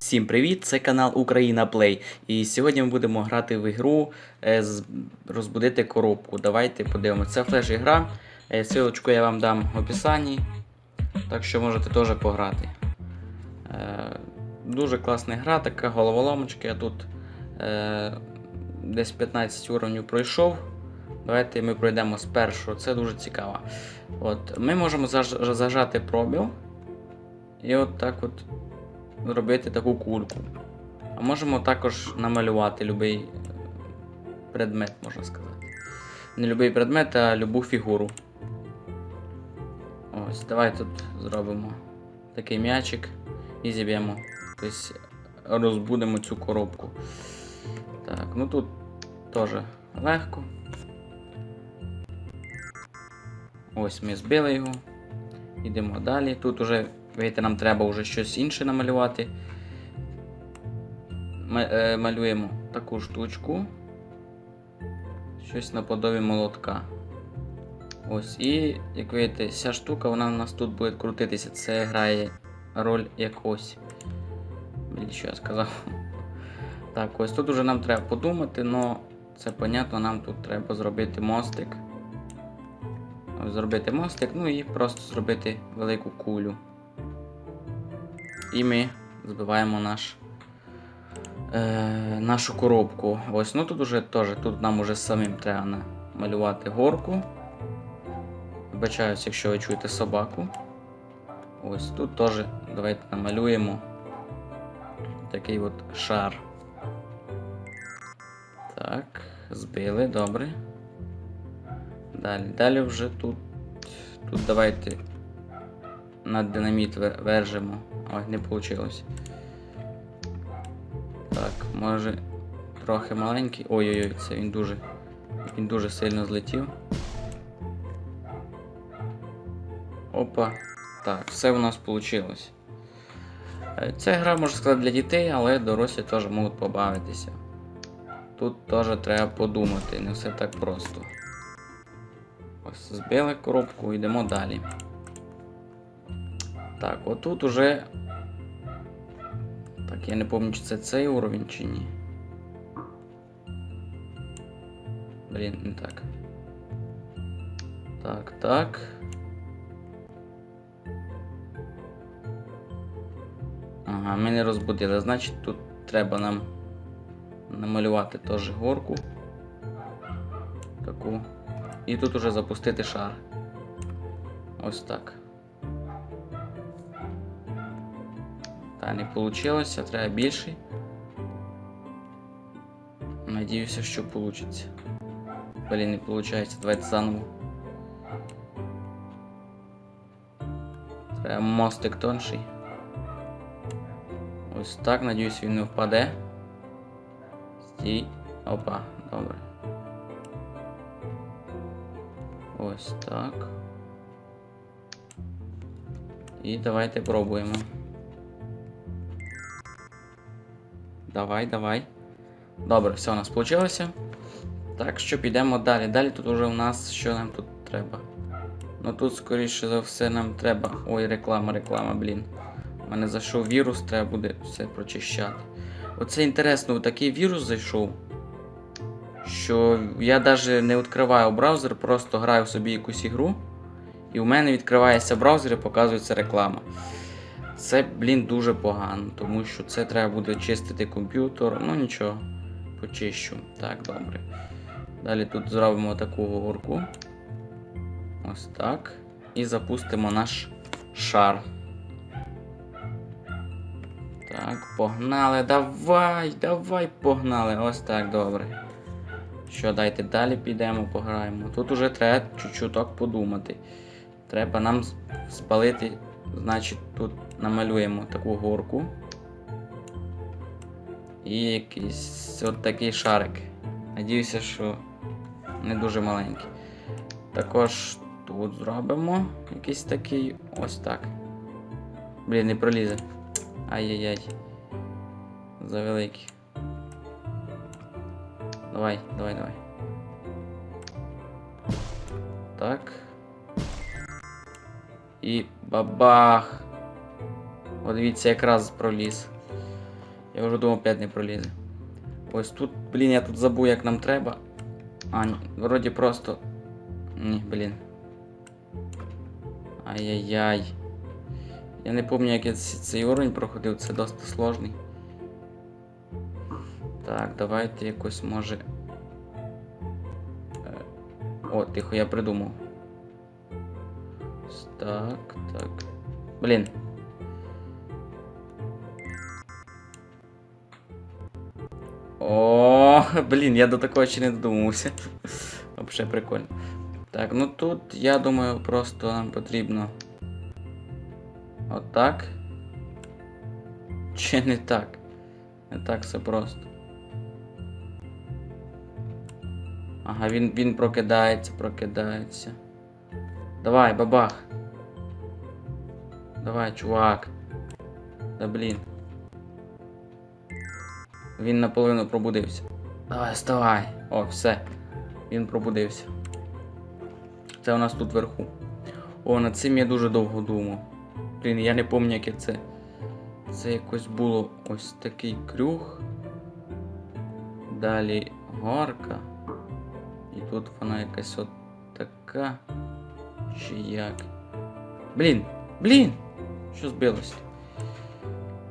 Всім привіт! Це канал Україна Плей. І сьогодні ми будемо грати в ігру е, з- розбудити коробку. Давайте подивимося. Це флеш-ігра. Е, Силочку я вам дам в описанні. Так що можете теж пограти. Е, Дуже класна гра, така головоломочка. Я тут десь 15 уровнів пройшов. Давайте ми пройдемо з першого. Це дуже цікаво. От, ми можемо заж- зажати пробіл. І от так от робити таку кульку. А можемо також намалювати будь-який предмет, можна сказати. Не будь-який предмет, а любу фігуру. Ось, давай тут зробимо такий м'ячик і зіб'ємо. Тобто розбудемо цю коробку. Так, ну тут теж легко. Ось ми збили його. Йдемо далі. Тут уже, видите, нам треба вже щось інше намалювати. Е, малюємо таку штучку. Щось наподобі молотка. Ось, і, як видите, ця штука вона у нас тут буде крутитися. Це грає роль якось. Що я сказав. Так, ось тут уже нам треба подумати, але це понятно, нам тут треба зробити мостик. Зробити мостик, ну і просто зробити велику кулю. І ми збиваємо наш, е, нашу коробку. Ось, ну тут уже теж, тут нам уже самим треба намалювати горку. Вибачаюсь, якщо ви чуєте собаку. Ось тут теж давайте намалюємо такий от шар. Так, збили, добре. Далі. Далі вже тут. Тут давайте на динаміт ве- вержимо. Ой, не вийшло. Так, може трохи маленький. Ой-ой-ой, це він дуже. Він дуже сильно злетів. Опа. Так, все у нас вийшло. Ця гра, можна сказати, для дітей, але дорослі теж можуть побавитися. Тут теж треба подумати, не все так просто. Ось збили коробку, йдемо далі. Так, отут уже. Так, я не пам'ятаю, чи це цей уровень чи ні. Блін, не так. Так, так. Ага, ми не розбудили. Значить, тут треба нам намалювати теж горку. Таку. І тут уже запустити шар. Ось так. Та не вийшло, треба більший. Надіюся, що вийде. Блін, не виходить, давайте заново. Треба мостик тонший. Ось так, надіюсь, він не впаде. Стій. Опа, добре. Ось так. І давайте пробуємо. Давай, давай. Добре, все у нас вийшло. Так що підемо далі. Далі тут уже у нас що нам тут треба. Ну тут, скоріше за все, нам треба. Ой, реклама, реклама, блін. У мене зайшов вірус, треба буде все прочищати. Оце інтересно, такий вірус зайшов. Що я навіть не відкриваю браузер, просто граю собі якусь ігру. І в мене відкривається браузер і показується реклама. Це, блін, дуже погано, тому що це треба буде чистити комп'ютер. Ну нічого, почищу. Так, добре. Далі тут зробимо таку горку. Ось так. І запустимо наш шар. Так, погнали. Давай, давай, погнали. Ось так, добре. Що, дайте далі підемо, пограємо. Тут уже треба чуть-чуток подумати. Треба нам спалити, значить, тут намалюємо таку горку. І якийсь от такий шарик. Надіюся, що не дуже маленький. Також тут зробимо якийсь такий ось так. Блін, не пролізе. Ай-яй-яй. Завеликий. Давай, давай, давай. Отак. І бабах! О, дивіться, якраз проліз. Я вже думав, 5 не пролізе. Ось тут, блін, я тут забув, як нам треба. А, ні, вроді просто. Ні, блін. Ай-яй-яй. Я не пам'ятаю, як я цей уровень проходив, це досить сложний. Так, давайте якось може. Е, О, тихо, я придумав. Так, так. Блін. О, блін, я до такого ще не додумався. Взагалі прикольно. Так, ну тут я думаю, просто нам потрібно. Отак. Чи не так? Не так все просто. Ага, він, він прокидається, прокидається. Давай, бабах. Давай, чувак. Да блін. Він наполовину пробудився. Давай, вставай. О, все. Він пробудився. Це у нас тут вверху. О, над цим я дуже довго думав. Блін, я не пам'ятаю, яке це. Це якось було ось такий крюг. Далі горка. І тут вона якась от така. Чи як. Блін! Блін! Що збилося?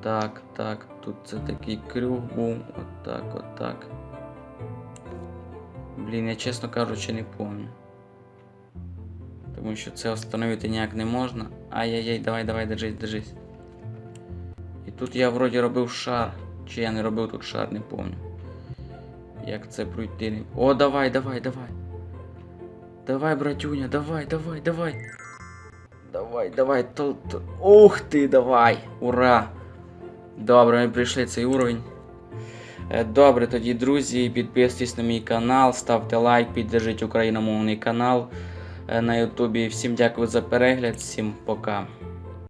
Так, так, тут це такий крюг був. Отак, отак. Блін, я чесно кажучи, не пам'ятаю. Тому що це встановити ніяк не можна. Ай-яй-яй, давай, давай, держись, держись. І тут я вроді робив шар. Чи я не робив тут шар, не пам'ятаю. Як це пройти? О, давай, давай, давай. Давай, братюня, давай, давай, давай. Давай, давай, то. Ух ти, давай! Ура! Добре, ми прийшли цей уровень. Е, Добре, тоді, друзі, підписуйтесь на мій канал, ставте лайк, піддержіть україномовний канал е, на Ютубі. Всім дякую за перегляд, всім пока.